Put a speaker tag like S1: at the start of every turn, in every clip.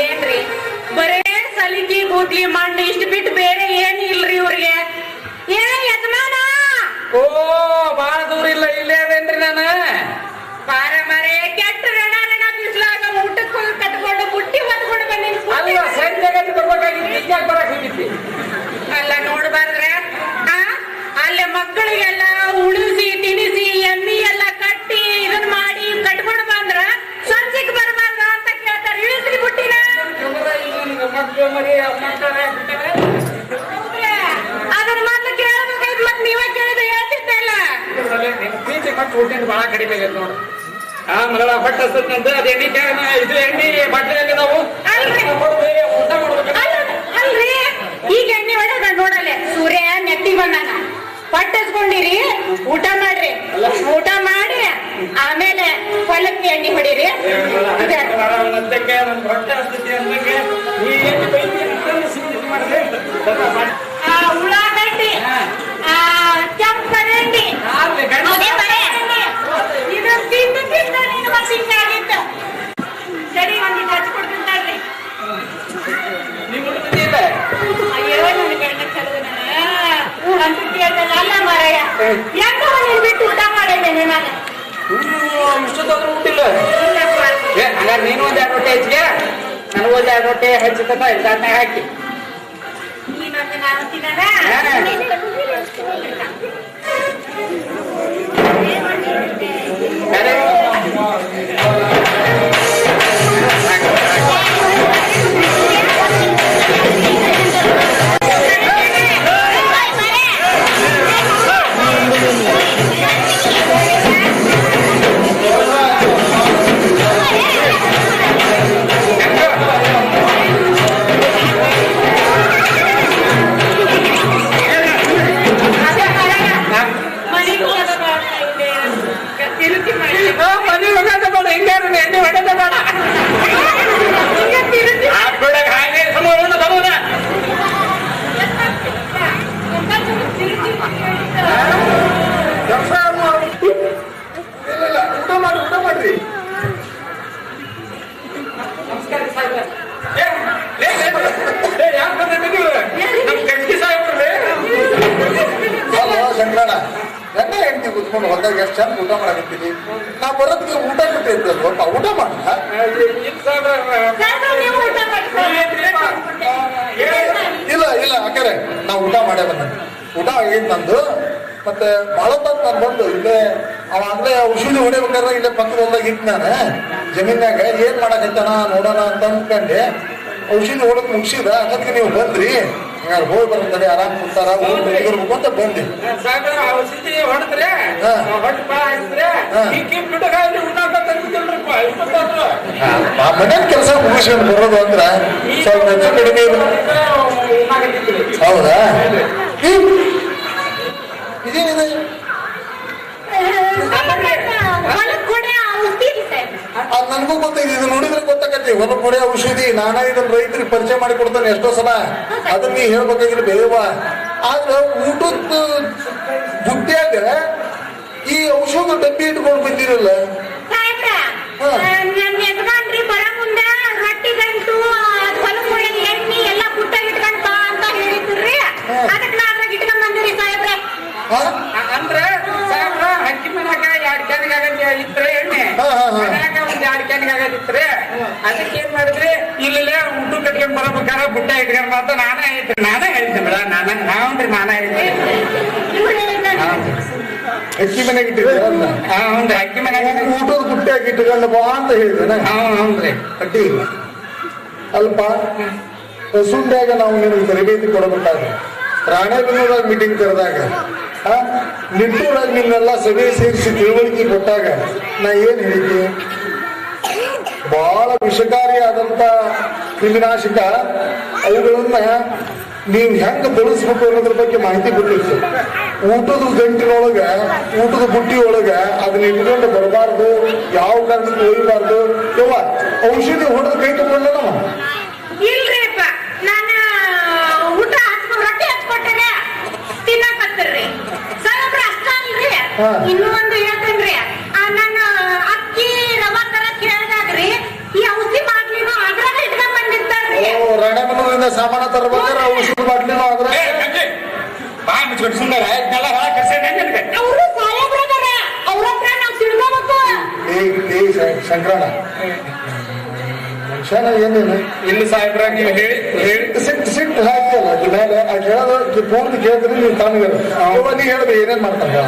S1: ಏನ್ರಿ? ಬರೇ ಸಲಿಗೆ ಕೂದ್ಲಿ ಮಣ್ಣು ಇಷ್ಟು ಬಿಟ್ಟು ಬೇರೆ ಏನ್ ಇಲ್ರಿ ಇವ್ರಿಗೆ? ಏ ಯಜಮಾನ!
S2: ಓ ಬಾಳ ದೂರ ಇಲ್ಲ ಇಲ್ಲೇ ಅದೇನ್ರಿ ನಾನು?
S1: ಬಾರ ಮರೆ ಕೆಟ್ಟ ರಣ ರಣ ಬಿಸ್ಲಾಗ ಊಟಕ್ಕೆ ಹೋಗಿ ಕಟ್ಕೊಂಡು ಬುಟ್ಟಿ ಹೊತ್ಕೊಂಡು ಬಂದಿನಿ.
S2: ಅಲ್ಲ ಸಂಜೆ ಗಂಟೆ ಬರ್ಬೇಕಾಗಿತ್ತು ಈಗ ಬರಕ್ ಹೋಗಿದ್ದಿ?
S1: ಅಲ್ಲ ನೋಡ್ಬಾರ್ದ್ರೆ ಮಕ್ಕಳಿಗೆಲ್ಲ ಉಳಿಸಿ, ತಿನಿಸಿ, ಎಮ್ಮಿ ಎಲ್ಲ ಕಟ್ಟಿ ಇದನ್ ಮಾಡಿ ಕಟ್ಕೊಂಡು ಬಂದ್ರ ಸಂಜೆಗ್ ಬರಬಾರ್ದ ಅಂತ ಕೇಳ್ತಾರೆ. ಇಳಿಸ್ರಿ ಬುಟ್ಟಿನ? ಅದನ್ನ ಮತ್ತೆ ಕೇಳ್ಬೇಕಾಯ್ತು ಮತ್ ನೀವೇ ಕೇಳಿದ್ರೆ ಹೇಳ್ತಿದ್ದೆ ಇಲ್ಲ
S2: ಪ್ರೀತಿ ಕೊಟ್ಟು ಹುಟ್ಟಿನ ಬಹಳ ಕಡಿಮೆ ಆಗೈತೆ ನೋಡು ಆ ಮಗಳ ಬಟ್ಟೆ ಹಸ್ತಂತ ಅದು ಎಣ್ಣೆ ಕ್ಯಾನ ಇದು ಎಣ್ಣೆ ಬಟ್ಟೆ
S1: ಅಲ್ರಿ.
S2: ಊಟ ಮಾಡ್ಬೇಕು
S1: ಅಲ್ರಿ. ಈಗ ಎಣ್ಣೆ ಹೊಡೆದ ನೋಡಲೆ. ಸೂರ್ಯ ನೆತ್ತಿ ಬಂದಾನ. ಪಟ್ಟಿಸ್ಕೊಂಡಿರಿ ಊಟ ಮಾಡ್ರಿ. ಊಟ ಮಾಡಿ ಆಮೇಲೆ ಹೊಲಕ್ಕೆ ಎಣ್ಣೆ ಹೊಡೀರಿ.
S2: ಹೊಟ್ಟೆ ಹಸ್ತೈತಿ ಅಂದಂಗೆ ನೀ ಎಣ್ಣೆ ಬೈತಿ ಅಂತಂದು ಸಿದ್ಧತೆ ಮಾಡಿದೆ
S1: ಆ ಉಳ್ಳಾಗಡ್ಡಿ ಆ ಕೆಂಪರಂಡಿ
S2: ಆಗ್ಲಿ, ಗಂಡು
S1: ಅದೇ ಬರೆ. ಇದು ತಿಂದು ತಿಂದು ನೀನು ಮತ್ತೆ ಹಿಂಗಾಗಿತ್ತು ಸರಿ ಒಂದಿಟ್ಟು ಹಚ್ಕೊಡ್ತೀನಿ ತಡ್ರಿ.
S2: ನೀವು ಉಳ್ದಿದ್ದಿಲ್ಲ
S1: ಅಯ್ಯೋ ನನ್ನ ಗಂಡ ಕರೆದ ಅಂತ ಕೇಳ್ದಲ್ಲ ಅಲ್ಲ ನೀನು ಬಿಟ್ಟು ಊಟ ಮಾಡಿದ್ದೇನೆ ನಾನು
S2: ಇಷ್ಟೊತ್ತಾದ್ರೂ ಊಟಿಲ್ಲ.
S1: ಇಲ್ಲಪ್ಪ.
S2: ಏ ಹಂಗಾರೆ ನೀನು ಒಂದ್ ಎರಡು ರೊಟ್ಟೆ ಹೆಚ್ಚಿಗೆ? ನನಗೂ ಒಂದ್ ಎರಡು ರೊಟ್ಟೆ ಹಚ್ಚಿಕತ್ತ ಎಲ್ಲ ಹಾಕಿ.
S1: ನೀನು
S3: ಎಷ್ಟು ಚಂದ ಊಟ ಮಾಡಕತ್ತೀನಿ? ನಾ ಬರೋದಕ್ಕೆ ಊಟ ಬಿಟ್ಟಿದ್ದೆ ಸ್ವಲ್ಪ ಊಟ ಮಾಡ
S2: ಆ, ಇದು ಸಾಹೇಬ್ರೆ,
S1: ಸಾಹೇಬ್ರೆ, ನೀವು ಊಟ
S3: ಇಲ್ಲ ಇಲ್ಲ ಅಕ್ಕರೆ ನಾ ಊಟ ಮಾಡೇ ಬಂದ ಊಟ ಆಗಿದ್ ನಂದು ಮತ್ತೆ ತಂದು ನಾನು ಬಂದು ಇಲ್ಲೇ ಅವ ಅಂದ್ರೆ ಔಷಧಿ ಹೊಡಿಬೇಕಾದ್ರೆ ಇಲ್ಲೇ ಪಕ್ಕದ ಹೊಲ್ದಾಗ ಇತ್ತು ನಾನು ಜಮೀನ್ಯಾಗ ಏನ್ ಮಾಡಕತ್ತಾನ ನೋಡೋಣ ಅಂತ ಅನ್ಕೊಂಡೆ ಔಷಧಿ ಹೊಡಕ್ ಮುಗಿಸಿದ ಅದಕ್ಕೆ ನೀವು ಬಂದ್ರಿ. ಹಂಗಾರೆ ಹೋಗಿ ಬರ್ತದೆ ಆರಾಮ್ ಕುಂತಾರ ಬರ್ಬೇಕು ಅಂತ ಬಂದೆ.
S2: ಔಷಧಿ ಹೊಡೆದ್ರೆ
S3: ಆ ಮನೆ ಕೆಲಸ ಮುಗಿಸ್ಕೊಂಡು ಬರೋದು ಅಂದ್ರ ಸ್ವಲ್ಪ ಹೆಚ್ಚು ಕಡಿಮೆ ಹೌದಾ? ಇದೇನಿದೆ
S1: ಹೊಲಕ್ ಕೊಡೆ ಔಷಧಿ ಸಾಹೇಬ್ರೆ.
S3: ಅದ್ ನನಗೂ ಗೊತ್ತೈತಿ ಇದು ನೋಡಿದ್ರೆ ಗೊತ್ತಾಗತ್ತೆ. ಒಂದು ಕೊಡೆ ಔಷಧಿ ನಾನ ಇದನ್ನ ರೈತರಿಗೆ ಪರಿಚಯ ಮಾಡಿ ಕೊಡ್ತಾನೆ ಎಷ್ಟೋ ಸಲ. ಅದನ್ನ ನೀ ಹೇಳ್ಬೇಕಾಗಿಲ್ಲ ಬೇವ. ಆದ್ರೆ ಊಟದ ಬುಟ್ಟಿಯಾಗ ಈ ಔಷಧ ಡಬ್ಬಿ ಇಟ್ಕೊಂಡು ಬಂದಿರಲ್ಲ?
S2: ಅಂದ್ರೆ ಇದ್ರೆ ಎಣ್ಣೆ. ಮನ್ಯಾಗ ಒಂದ್ ಎರಡ್ ಅದಕ್ಕೆ ಏನ್ ಮಾಡಿದ್ರಿ? ಇಲ್ಲೇ ಊಟ ಕಟ್ಕೊಂಡ್ ಬರ್ಬೇಕಾರ ಬುಟ್ಟ ಇಟ್ಕೊಂಡ್ ಅಂತ ನಾನೇ ಐತೆ ನಾನೇ ಹೇಳ್ತೀನಿ ಬಿಡ ನಾನ ಹೇಳ್ತೀನಿ
S3: ಅಕ್ಕಿ ಮನೆಗೆ
S2: ಹಕ್ಕಿ ಮನ್ಯಾಗ
S3: ಊಟದ ಬುಟ್ಟಿಯಾಗಿ ಹಾಕಿಟ್ಟಿರಲ್ಲ ಬಾ ಅಂತ ಹೇಳಿದ್ರೆ ಅಲ್ಪ ಸುಂಡ್ಯಾಗ ನಾವು ನಿನಗೆ ತರಬೇತಿ ಕೊಡಬೇಕಾದ್ರೆ. ರಾಣೆಬೆನ್ನೂರಾಗ ಮೀಟಿಂಗ್ ಕರೆದಾಗ ನಿಟ್ಟೂರಾಗ ನಿನ್ನೆಲ್ಲ ಸಭೆ ಸೇರಿಸಿ ತಿಳುವಳಿಕೆ ಕೊಟ್ಟಾಗ ನಾ ಏನ್ ಹೇಳಿದ್ದೆ? ಬಹಳ ವಿಷಕಾರಿಯಾದಂತ ಕ್ರಿಮಿನಾಶಕ, ಅವುಗಳನ್ನ ನೀವು ಹೆಂಗೆ ಬಳಸ್ಬೇಕು ಅನ್ನೋದ್ರ ಬಗ್ಗೆ ಮಾಹಿತಿ ಕೊಟ್ಟಿತ್ತು ಊಟದ ಗಂಟಿನೊಳಗ, ಊಟದ ಬುಟ್ಟಿ ಒಳಗ ಅದನ್ನ ಇಟ್ಕೊಂಡು ಬರಬಾರ್ದು, ಯಾವ ಕಾರಣಕ್ಕೂ ಒಯ್ಯಬಾರ್ದು ಯವ್ವ, ಔಷಧಿ ಹೊಡೆದು ಕೈ ತಗೊಂಡ ನಾವು
S1: ಇಲ್ರಿಪ್ಪ ನಾನು ಊಟ ಹಚ್ಕೊಂಡ್ ರೊಟ್ಟಿ ಹಚ್ಕೊಟ್ಟೆ ತಿನ್ನಕತ್ತಿರ್ರಿ ಸಾಹೇಬ್ರ
S3: ಸಾಮಾನ ತರ್ಬೇಕಾದ್ರೆ ಔಷಧ ಬಾಟ್ಲಿನೂ ಅದ್ರ
S2: ಏ, ಗಂಗೆ, ಬಾ ಮುಚ್ಕೊಂಡು ಸುಮ್ಮನೆ ಇದನ್ನೆಲ್ಲ ಹೊರಗೆ ಕರ್ಸೇನೆ ನಿನಗೆ
S1: ಅವರು ಸಾಹೇಬ್ರದಾರ ಅವ್ರ ಹತ್ರ ನಾವ್ ತಿಳ್ಕೋಬೇಕು
S3: ಏ ಏ ಶ- ಮನುಷ್ಯನ ಏನೇನು
S2: ಇಲ್ಲಿ ಸಾಹೇಬ್ರ ನೀವು ಹೇಳಿ
S3: ಸಿಟ್ಟು ಸಿಟ್ಟು ಹಾಕ್ತಲ್ಲ ಅದ್ರ ಮೇಲೆ ಆ ಹೇಳೋದು ಪೂರ್ತಿ ಕೇಳಿದ್ರೆ ನೀವು ತಣ್ಣಗಿರ ನೀ ಹೇಳಿದ್ರೆ ಏನೇನ್ ಮಾಡ್ತಾರ.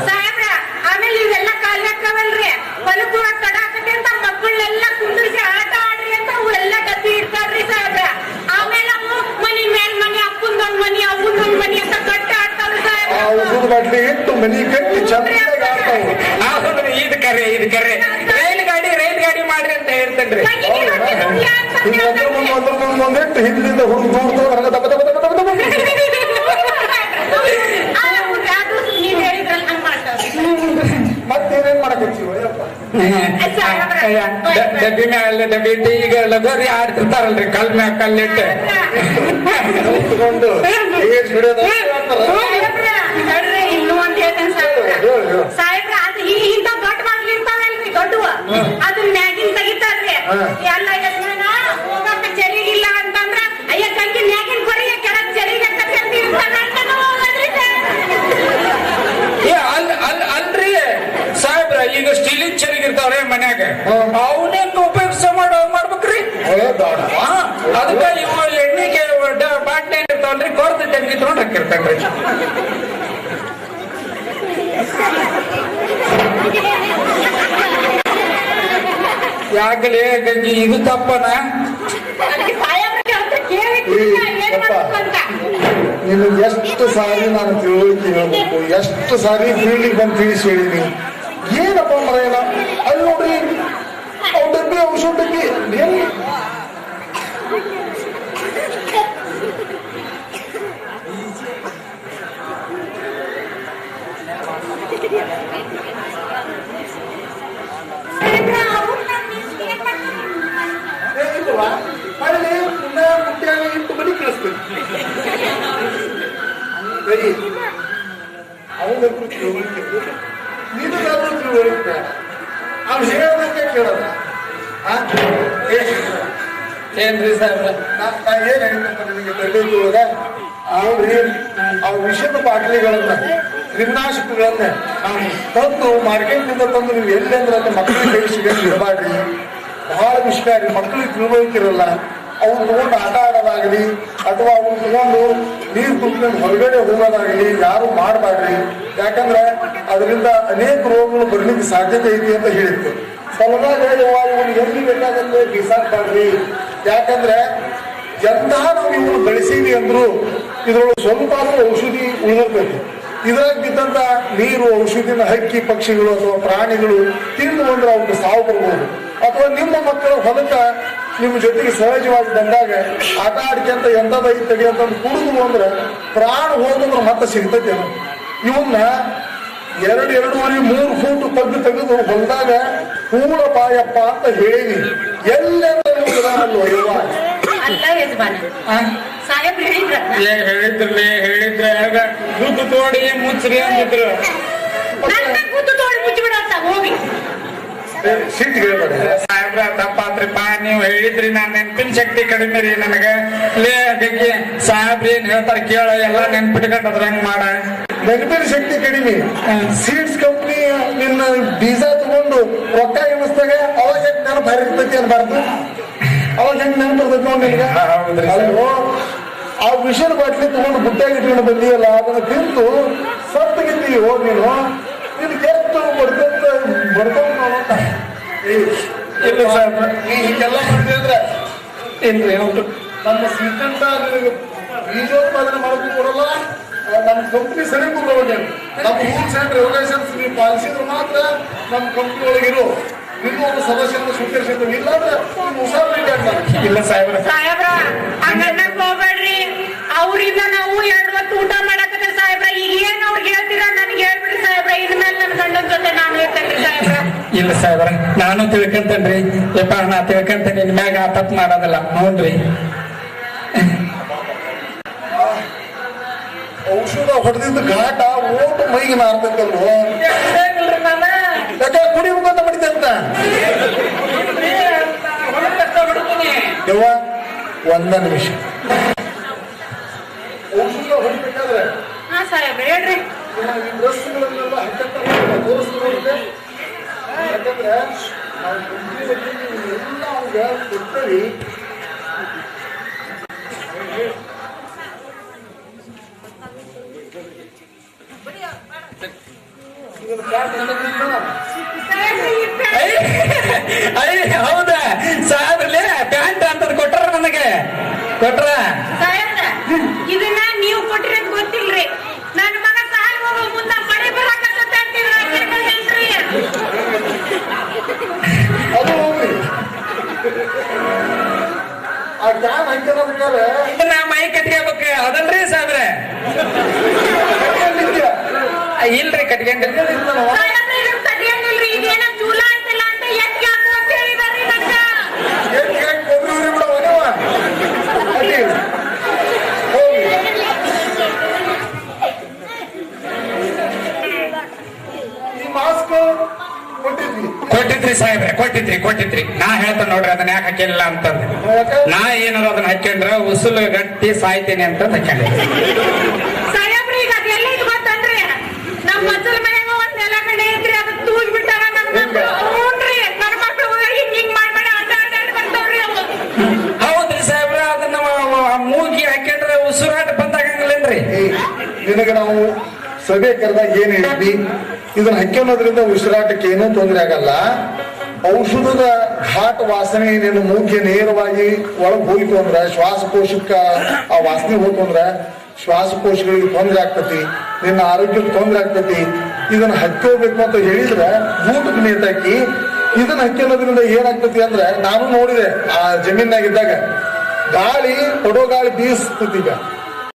S1: ಆಮೇಲೆ ಇವೆಲ್ಲ ಕಾಲ್ ಹಾಕವಲ್ರಿ ಹೊಲಕ್ ಹೋಗಕ್ ತಡ ಆಕತಿ ಅಂತ ಮಕ್ಕಳನ್ನೆಲ್ಲ ಕುಂದಿರ್ಸಿ ಆಟ ಆಡ್ರಿ ಅಂತ ಅವೆಲ್ಲ ಡಬ್ಬಿ ಇಡ್ತಾರ್ರಿ ಸಾಹೇಬ್ರ ಆಮೇಲೆ ಅವು ಮನಿ ಮೇಲ್ ಮನಿ ಅಪ್ಪಂದ್ ಒಂದ್ ಮನಿ ಅವ್ವಂದ್ ಒಂದ್ ಮನಿ ಅಂತ ಕಟ್ಟ ಆಡ್ತಾವ್ರಿ
S3: ಆ
S1: ಸಾಹೇಬ್ರ
S3: ಔಷಧ ಬಾಟ್ಲಿ ಇಟ್ಟು ಮನಿ ಕಟ್ಟಿ ಚಂದಾಗಿ ಆಡ್ತಾವು
S2: ಹೌದ್ರಿ ಇದು ಕರೆ ಇದು ಕರೆ ರೈಲ್ ಗಾಡಿ ರೈಲ್ ಗಾಡಿ ಮಾಡ್ರಿ ಅಂತ ಹೇಳ್ತೇನ್ರಿ
S1: ತಂಗಿಗೆ ರೊಟ್ಟಿ ನುಂಗ್ಲಿ ಅಂತ
S3: ಹಿಂಗ್ ಒಂದ್ರ ಮುಂದ್
S1: ಹೇಳ್ತಾರ್ರಿ.
S3: ಒಂದ್ರ ಮುಂದ್ ಒಂದಿಟ್ಟು ಹಿಂದಿಂದ ಹುಡುಗ ದೂರ ದೂರ ಮತ್ತೇನೇನ್
S2: ಡಬ್ಬಿ ಮ್ಯಾಲ ಡಬ್ಬಿ ಇಟ್ಟು ಈಗ ಲಗೋರಿ ಆಡ್ತಿರ್ತಾರಲ್ರಿ ಕಲ್ ಮ್ಯಾಗ ಕಲ್ಲಿಟ್ಟು
S3: ಕೂತ್ಕೊಂಡು ಏನ್ ಹಿಡಿಯೋದು ಅಂತಾರ.
S1: ಸಾಹೇಬ್ರ, ನೋಡ್ರಿ, ಇನ್ನೂ ಒಂದ್ ಹೇಳ್ತೇನೆ ಸಾಹೇಬ್ರ.
S3: ಹೇಳು, ಹೇಳು.
S1: ಸಾಹೇಬ್ರ ಅದು ಈ ಇಂಥ ದೊಡ್ಡ ಬಾಗ್ಲಿ ಇರ್ತಾವಲ್ರಿ ದೊಡ್ಡವ ಅದನ್ನ ಮ್ಯಾಗಿನ ತೆಗಿತಾರ್ರಿ
S3: ಹಾ.
S1: ಎಲ್ಲ ಯಜಮಾನ ಹೋಗಕ್ಕ ಚರಿಗಿಲ್ಲ ಅಂತಂದ್ರ ಅಯ್ಯ ತಂಗಿ ಮ್ಯಾಗಿನ ಕೊರಿಯ ಕೆಳಗ್ ಚರಿಗೆ
S2: ಅಲ್ರಿ. ಸಾಹೇಬ್ರ ಈಗ ಸ್ಟೀಲಿನ ಚರಿಗೆ ಇರ್ತಾವ್ರೆ ಮನ್ಯಾಗ.
S3: ಹ್ಮ್.
S2: ಅವನೇನ್ ಉಪಯೋಗಿಸ ಮಾಡೋ ಮಾಡ್ಬೇಕ್ರಿ? ಅದಕ್ಕ ಇವ ಎಣ್ಣಿಗೆ ಬಾಟ್ಲಿ ಇರ್ತಾವಲ್ರಿ ಕೊರ್ದ ತಗೊಂಡ್ ಹಾಕಿರ್ತಾನ್ರಿ. ಯಾಕಲೇ ಗಂಗಿ ಇದು ತಪ್ಪನ?
S1: ನೀನು ಅಂತ ಕೇಳಿ ಏನ್ ಮಾಡ್ಬೇಕು ಅಂತ?
S3: ನಿನಗೆ ಎಷ್ಟು ಸಾರಿ ನಾನು ತಿಳುವಳಿಕೆ ಹೇಳ್ಬೇಕು. ಎಷ್ಟು ಸಾರಿ ಫೀಲ್ಡಿಗೆ ಬಂದು ತಿಳಿಸಿ ಹೇಳಿನಿ ಏನಪ್ಪ ಮರೇನ ಅಲ್ಲಿ ನೋಡ್ರಿ ಅವ್ ಡಬ್ಬಿ ಔಷಧ ಡಬ್ಬಿ. ಏನ್?
S2: ಏನ್ರಿ ಸಾಹೇಬ್ರ
S3: ನಾ- ಏನು ಒಳಗ ನೋಡ್ರಿ ಆ ವಿಷದ ಬಾಟ್ಲಿಗಳನ್ನ, ಕ್ರಿಮಿನಾಶಕಗಳನ್ನ ನಾವು ತಂದು ಮಾರ್ಕೆಟ್ನಿಂದ ತಂದು ನೀವು ಎಲ್ಲೆಂದ್ರೆ ಅಲ್ಲಿ ಮಕ್ಕಳಿಗೆ ಕೈ ಸಿಗಂಗೆ ಇಡಬಾಡ್ರಿ ಬಹಳ ವಿಷಕಾರಿ ಮಕ್ಕಳಿಗೆ ತಿಳುವಳಿಕಿರಲ್ಲ ಅವ್ರು ತಗೊಂಡು ಆಟ ಆಡೋದಾಗಲಿ, ಅಥವಾ ಅವ್ರು ತಗೊಂಡು ನೀರು ತುಂಬಿಕೊಂಡು ಹೊರಗಡೆ ಹೋಗೋದಾಗಲಿ, ಯಾರು ಮಾಡಬಾರ್ರಿ ಯಾಕಂದ್ರೆ ಅದರಿಂದ ಅನೇಕ ರೋಗಗಳು ಬರ್ಲಿಕ್ಕೆ ಸಾಧ್ಯತೆ ಐತಿ ಅಂತ ಹೇಳಿತ್ತು ಸಲದಾಗ ಎಲ್ಲಿ ಬೇಕಾದಂದ್ರೆ ಬಿಸಾಕ್ಬಾಡ್ರಿ ಯಾಕಂದ್ರೆ ಎಂತಹ ನಾವು ಇವನು ಬೆಳೆಸೀವಿ ಅಂದ್ರು ಇದ್ರೊಳಗೆ ಸ್ವಲ್ಪ ಔಷಧಿ ಉಳಿದಿರ್ತೈತಿ ಇದ್ರಾಗ ಬಿದ್ದಂತ ನೀರು, ಔಷಧಿನ ಹಕ್ಕಿ, ಪಕ್ಷಿಗಳು ಅಥವಾ ಪ್ರಾಣಿಗಳು ತಿಂದು ಬಂದ್ರೆ ಅವ್ರಿಗೆ ಸಾವು ಬರ್ಬೋದು. ಅಥವಾ ನಿಮ್ಮ ಮಕ್ಕಳು ಹೊಲಕ್ಕ ನಿಮ್ಮ ಜೊತೆಗೆ ಸಹಜವಾಗಿ ಬಂದಾಗ ಆಟ ಆಡ್ಕೊಂತ ಎಂಥದೈ ತಡಿ ಅಂತ ಕುಡಿದು ಅಂದ್ರೆ ಪ್ರಾಣ ಹೋದಂದ್ರೆ ಮತ್ತೆ ಸಿಗ್ತೈತೆ ಇವನ್ನ ಎರಡು ಎರಡೂವರೆ ಮೂರು ಫೂಟ್ ತಗ್ಗು ತೆಗೆದು ಹೊಲದಾಗ ಹೂಳ ಪಾಯಪ್ಪ ಅಂತ ಹೇಳಿ ಎಲ್ಲೆಲ್ಲೋ
S1: ಅಲ್ಲ ಯಜಮಾನ. ಸಾಹೇಬ್ರು ಹೇಳಿದ್ರಲ್ಲ?
S2: ಏ ಹೇಳಿದ್ರಲಿ ಹೇಳಿದ್ರ. ದುಡ್ಡು ತೋಡಿ ಮುಚ್ಚ್ರಿ ಅಂದಿದ್ರು.
S1: ನನ್ನ ಕೂತು ತೋಳಿ ಮುಚ್ಚಿಬಿಡ ಅಂತ ಹೋಗಿ.
S2: ಸಾಹೇಬ್ರ ತಪ್ಪಾತ್ರಿಪ್ಪ ನೀವು ಹೇಳಿದ್ರಿ ನಾನ್ ನೆನ್ಪಿನ ಶಕ್ತಿ ಕಡಿಮೆ ರೀ ನನಗ. ಲೇ ಅದಕ್ಕೆ ಸಾಹೇಬ್ರಿ ಏನ್ ಹೇಳ್ತಾರ ಕೇಳ ಎಲ್ಲ ನೆನ್ಪಿಟ್ಕೊಂಡ್ ಅದ್ರ ಹೆಂಗ್ ಮಾಡ.
S3: ನೆನಪಿನ ಶಕ್ತಿ ಕಡಿಮೆ. ಸೀಡ್ಸ್ ಕಂಪ್ನಿ ನಿನ್ನ ಬೀಜ ತಗೊಂಡು ರೊಕ್ಕ ಎಣಿಸ್ದಾಗ ಅವಾಗ ನಾನು ನೆನಪು ಅಂತ ಅನ್ಬಾರ್ದು. ಅವಾಗ ಹೆಂಗ್ ನೆನಪಿರ್ತೈತಿ ನೋಡಿ ನಿನಗೆ? ಅಲ್ವೋ ಆ ವಿಷದ ಬಾಟ್ಲಿ ತಗೊಂಡು ಬುಟ್ಟಾಗಿ ಇಟ್ಕೊಂಡು ಬಂದಿಯಲ್ಲ ಅದನ್ನ ತಿಂದು ಸತ್ತಗಿದ್ದೀವಿ ಹೋಗಿ ನೀನು ಎತ್ತು ಎಷ್ಟು ಬಡ್ಕೊಂತ ಬಡ್ಕೊಂತ
S2: ಇಲ್ಲ ಸರ್
S3: ನೀ ಹೀಗೆಲ್ಲ ಮಾಡಿದ್ರೆ
S2: ಇಲ್ರಿ ಹೌದು
S3: ನಮ್ಮ ಶ್ರೀಕಂಠ ನಿನಗೆ ಬೀಜೋತ್ಪಾದನೆ ಮಾಡೋದು ಕೊಡಲ್ಲ ನಮ್ಮ ಕಂಪ್ನಿ ಸರಿ ಕೊಡೋದು ನಮ್ಮ ರೂಲ್ಸ್ ಅಂಡ್ ರೆಗ್ಯುಲೇಷನ್ಸ್ ನೀವು ಪಾಲಿಸಿದ್ರೆ ಮಾತ್ರ ನಮ್ಮ ಕಂಪ್ನಿ ಒಳಗಿರೋ. ಸದಸ್ಯರನ್ನು ಸ್ವೀಕರಿಸಿದ್ರು
S2: ಇಲ್ಲ ಸಾಹೇಬ್ರ.
S1: ಸಾಹೇಬ್ರ ಹಂಗನ್ನಕ್ ಹೋಗ್ಬೇಡ್ರಿ. ಅವ್ರಿಂದ ನಾವು ಎರಡು ಹೊತ್ತು ಊಟ ಮಾಡಕತ್ತೆ ಸಾಹೇಬ್ರ. ಈಗ ಏನ್ ಅವ್ರಿಗೆ ಹೇಳ್ತೀರಾ ನನಗೆ ಹೇಳ್ಬಿಡಿ ಸಾಹೇಬ್ರ. ಇದ್ಮೇಲೆ ನನ್ನ ಗಂಡನ ಜೊತೆ ನಾನು ಹೇಳ್ತೇನೆ ಸಾಹೇಬ್ರ.
S2: ಇಲ್ಲ ಸಾಹೇಬ್ರ. ನಾನು ತಿಳ್ಕೊಂತೇನ್ರಿ. ಯಪ್ಪ ನಾ ತಿಳ್ಕೊಂತೇನೆ. ನಿನ್ ಮ್ಯಾಗ ಆಪತ್ ಮಾಡೋದಲ್ಲ. ನೋಡ್ರಿ.
S3: ಔಷಧ ಹೊಡೆದಿದ್ದ ಘಾಟ ಓಟು ಮೈಗೆ ನಾರ್ತೈತಲ್ವೋ. ಯಾಕೆ ಕುಡಿಬೇಕಂತ ಯವ್ವ ಒಂದ ನಿಮಿಷ. ಗೊತ್ತಿಲ್ಲ ಹೊಡಿಬೇಕಾದ್ರೆ? ಡ್ರೆಸ್ಗಳನ್ನೆಲ್ಲ ಹಾಕಂತಾರೆ ತೋರಿಸ್ತಾರೆ ಯಾಕಂದ್ರೆ ನಾವು ಬುದ್ಧಿ ಬಗ್ಗೆ ಎಲ್ಲ ಅವ್ಗೆ ಕೊಡ್ತೇವೆ ಇದನ್ನ ಪ್ಯಾಂಟ್ ಹಾಕೋದ್ರಿಂದ
S1: ಸಾಹೇಬ್ರೆ, ಈ ಪ್ಯಾ-
S2: ಅಯ್ಯ ಹೌದಾ ಸಾಹೇಬ್ರಲ್ಲೇ ಪ್ಯಾಂಟ್ ಅಂತ ಕೊಟ್ರ ನನಗೆ ಕೊಟ್ರ?
S1: ಇದನ್ನ ನೀವು ಕೊಟ್ಟಿರೋದು ಗೊತ್ತಿಲ್ರಿ. ನನ್ನ ಮಗ ಸಾಲ ಹೋಗೋ ಮುಂದ ಮಳೆ
S3: ಅದು ಆ ಕ್ಯಾನ್
S2: ಇದನ್ನ ಮೈ ಕಟ್ಕೋಬೇಕು. ಅದಲ್ರಿ ಸಾಹೇಬ್ರೆ?
S3: ಕಟ್ಕೊಂಡಿದ್ಯಾ?
S2: ಇಲ್ರಿ ಕಟ್ಕೊಂಡಿಲ್ಲ. ಕೊಟ್ಟಿದ್ರಿ ಸಾಹೇಬ್ರೆ ಕೊಟ್ಟಿದ್ರಿ ಕೊಟ್ಟಿದ್ರಿ. ನಾ ಹೇಳ್ತೇನೆ ನೋಡ್ರಿ ಅದನ್ನ ಯಾಕೆ ಹಾಕಿಲ್ಲ ಅಂತಂದು
S3: ಯಾಕೆ?
S2: ನಾ ಏನಾರ ಅದನ್ನ ಹಾಕೊಂಡ್ರ ಉಸುಲು ಗಟ್ಟಿ ಸಾಯ್ತೇನೆ ಅಂತ ಹಾಕೊಂಡ್ರಿ
S1: ಸಾಹೇಬ್ರಿ ಈಗ ಅದೆಲ್ಲ ಇದು ನಮ್ಮ ಮಕ್ಕಳ ಮನೆಗ ಒಂದ್ ನೆಲ ಕಡೆ ಅದು ತೂಗ್ ಬಿಟ್ಟಾರ ನನ್ನ ಮಕ್ಳು. ನನ್ನ ಮಕ್ಳು ಹಿಂಗ್ ಹಿಂಗ್ ಮಾಡ್ಬೇಡ ಅಡ್ಡ ಅಡ್ಡ ಅಡ್ಡ ಬರ್ತಾವ್ರಿ ಅವು.
S2: ಹೌದ್ರಿ ಸಾಹೇಬ್ರ ಅದನ್ನ ಮೂಗಿ ಹಾಕ್ಯಂದ್ರ ಉಸಿರಾಟ ಬಂದಾಗಂಗಿಲ್ಲೇನ್ರಿ
S3: ನಿನಗೆ ನಾವು ಸಭೆ ಕರೆದಾಗ ಏನ್ ಹೇಳಿದ್ವಿ? ಇದನ್ನ ಹಾಕ್ಯೋದ್ರಿಂದ ಉಸಿರಾಟಕ್ಕೆ ಏನೂ ತೊಂದರೆ ಆಗಲ್ಲ. ಔಷಧದ ಘಾಟ್ ವಾಸನೆ ನಿನ್ನ ಮೂಗಿಗೆ ನೇರವಾಗಿ ಒಳಗೆ ಹೋಯ್ತು ಅಂದ್ರೆ ಶ್ವಾಸಕೋಶಕ್ಕ ಆ ವಾಸನೆ ಹೋಯ್ತು ಅಂದ್ರೆ ಶ್ವಾಸಕೋಶಗಳಿಗೆ ತೊಂದರೆ ಆಗ್ತತಿ, ನಿನ್ನ ಆರೋಗ್ಯಕ್ಕೆ ತೊಂದರೆ ಆಗ್ತತಿ, ಇದನ್ನ ಹಕ್ಕೋಬೇಕು ಅಂತ ಹೇಳಿದ್ರೆ ಊಟಕ್ಕೆ ನೇತಾಕಿ ಇದನ್ನ ಹಕ್ಕೋದ್ರಿಂದ ಏನಾಗ್ತತಿ ಅಂದ್ರೆ ನಾನು ನೋಡಿದೆ ಆ ಜಮೀನಾಗಿದ್ದಾಗ ಗಾಳಿ ಕೊಡೋ ಗಾಳಿ ಬೀಸ್ತತಿ ಈಗ.